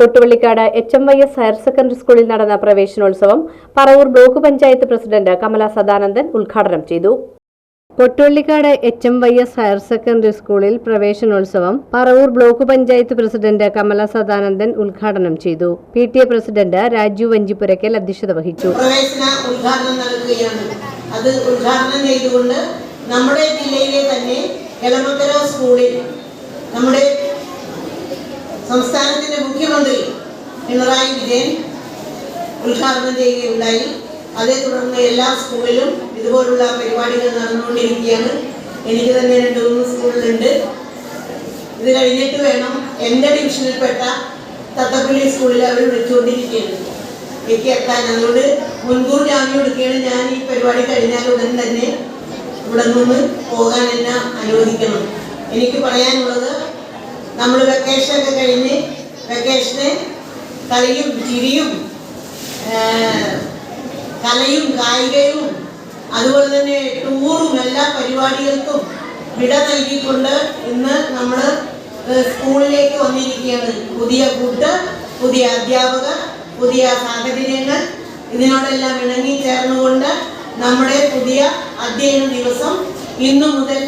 Kottuvallikkad H M Y S higher secondary സ്കൂളിൽ നടന്ന പ്രവേശനോത്സവം പറവൂർ ബ്ലോക്ക് പഞ്ചായത്ത് പ്രസിഡന്റ് കമല സദാനന്ദൻ ഉദ്ഘാടനം ചെയ്തു. Kottuvallikkad H M Y S higher secondary സ്കൂളിൽ പ്രവേശനോത്സവം പറവൂർ ബ്ലോക്ക് പഞ്ചായത്ത് പ്രസിഡന്റ് കമല സദാനന്ദൻ ഉദ്ഘാടനം ചെയ്തു. P T A president Raju Vanchippurakkal അധ്യക്ഷത വഹിച്ചു. പ്രവേശന ഉദ്ഘാടനം അത് ഉദ്ഘാടനം ചെയ്തുകൊണ്ട് നമ്മുടെ ജില്ലയിലെ തന്നെ എളമക്കര സ്കൂളിൽ നമ്മുടെ സംസ്ഥാനത്തിന്റെ മുഖ്യമന്ത്രി പിണറായി വിജയൻ ഉദ്ഘാടനം ചെയ്യുകയുണ്ടായി. അതേ തുടർന്ന് എല്ലാ സ്കൂളിലും ഇതുപോലുള്ള പരിപാടികൾ നടന്നുകൊണ്ടിരിക്കുകയാണ്. എനിക്ക് തന്നെ രണ്ട് മൂന്ന് സ്കൂളിലുണ്ട് ഇത് കഴിഞ്ഞിട്ട് വേണം എന്റെ ഡിവിഷനിൽപ്പെട്ട തത്തപ്പള്ളി സ്കൂളിൽ അവർ വിളിച്ചുകൊണ്ടിരിക്കുകയാണ്. എനിക്ക് എത്താൻ. അതുകൊണ്ട് മുൻകൂർ ജാമ്യം എടുക്കുകയാണ് ഞാൻ ഈ പരിപാടി കഴിഞ്ഞാൽ ഉടൻ തന്നെ ഇവിടെ നിന്ന് പോകാൻ എന്നെ അനുവദിക്കണം. എനിക്ക് പറയാനുള്ളത് നമ്മൾ വെക്കേഷനൊക്കെ കഴിഞ്ഞ് വെക്കേഷന് കളിയും ചിരിയും കലയും കായികയും അതുപോലെ തന്നെ ടൂറും എല്ലാ പരിപാടികൾക്കും വിട നൽകിക്കൊണ്ട് ഇന്ന് നമ്മൾ സ്കൂളിലേക്ക് വന്നിരിക്കുകയാണ്. പുതിയ ഫുഡ് പുതിയ അധ്യാപകർ പുതിയ സാഹചര്യങ്ങൾ ഇതിനോടെല്ലാം ഇണങ്ങി ചേർന്നുകൊണ്ട് നമ്മുടെ പുതിയ അധ്യയന ദിവസം ഇന്നു മുതൽ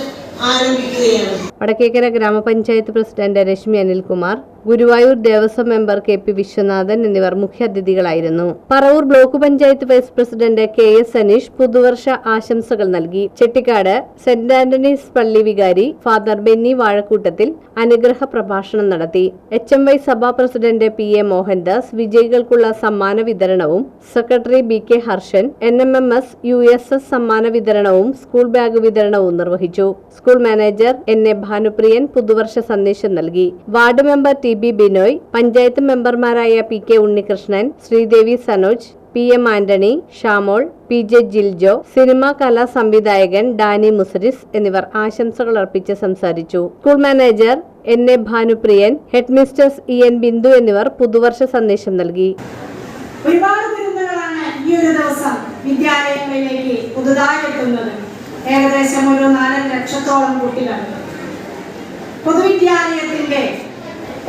ആരംഭിക്കുകയാണ്. വടക്കേക്കര ഗ്രാമപഞ്ചായത്ത് president Reshmi Anilkumar Guruvayur Devaswom member K P Viswanathan എന്നിവർ മുഖ്യാതിഥികളായിരുന്നു Paravur block panchayat vice president K S Aneesh പുതുവർഷ ആശംസകൾ നൽകി. ചെട്ടിക്കാട് സെന്റ് ആന്റണീസ് പള്ളി വികാരി ഫാദർ ബെന്നി വാഴക്കൂട്ടത്തിൽ അനുഗ്രഹ പ്രഭാഷണം നടത്തി. എച്ച് എം വൈ സഭാ പ്രസിഡന്റ് പി എ മോഹൻദാസ് വിജയികൾക്കുള്ള സമ്മാന വിതരണവും secretary B K Harshan N M M S U S S സമ്മാന വിതരണവും സ്കൂൾ ബാഗ് വിതരണവും നിർവഹിച്ചു. School manager N A Bhanupriyan പുതുവർഷ സന്ദേശം നൽകി. Ward member T B Binoy panchayat മെമ്പർമാരായ P K Unnikrishnan Sreedevi Sanoj P M Antony Shamol P J Jiljo cinema കലാ സംവിധായകൻ Dani Muziris എന്നിവർ ആശംസകൾ അർപ്പിച്ച് സംസാരിച്ചു. School manager N A Bhanupriyan head mistress E N Bindu എന്നിവർ പുതുവർഷ സന്ദേശം നൽകി. ദിവസം വിദ്യാലയങ്ങളിലേക്ക് പുതുതായി എത്തുന്നത്. ഏകദേശം ഒരു നാലര ലക്ഷത്തോളം കുട്ടികൾ. പൊതുവിദ്യാലയത്തിന്റെ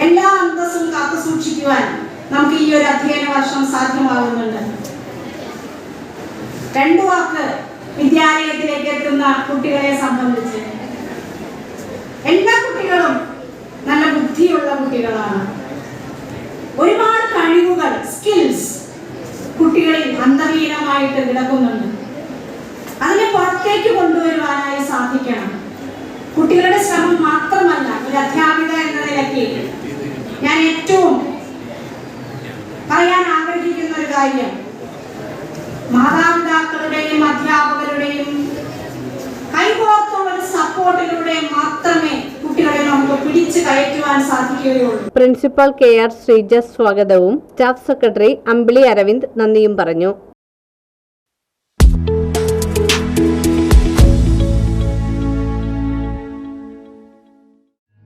എല്ലാ അന്തസ്സും കാത്തു സൂക്ഷിക്കുവാൻ നമുക്ക് ഈ ഒരു അധ്യയന വർഷം സാധ്യമാകുന്നുണ്ട്. രണ്ടു വാക്ക് വിദ്യാലയത്തിലേക്ക് എത്തുന്ന കുട്ടികളെ സംബന്ധിച്ച്. എല്ലാ കുട്ടികളും നല്ല ബുദ്ധിയുള്ള കുട്ടികളാണ്. ഒരുപാട് കഴിവുകൾ സ്കിൽസ് കുട്ടികളിൽ അന്തർലീനമായിട്ട് കിടക്കുന്നുണ്ട്. അതിനെ പുറത്തേക്ക് കൊണ്ടുവരുവാനായി സാധിക്കണം. കുട്ടികളുടെ ശ്രമം മാത്രമല്ല ഒരു അധ്യാപിക ഞാൻ ഏറ്റവും പറയാൻ ആഗ്രഹിക്കുന്ന ഒരു കാര്യം. മാതാപിതാക്കളുടെയും അധ്യാപകരുടെയും കൈകോർത്തുള്ള സപ്പോർട്ടിലൂടെ മാത്രമേ നമുക്ക് സാധിക്കുകയുള്ളൂ. പ്രിൻസിപ്പൽ കെ ആർ ശ്രീജ സ്വാഗതവും സ്റ്റാഫ് സെക്രട്ടറി അമ്പിളി അരവിന്ദ് നന്ദിയും പറഞ്ഞു.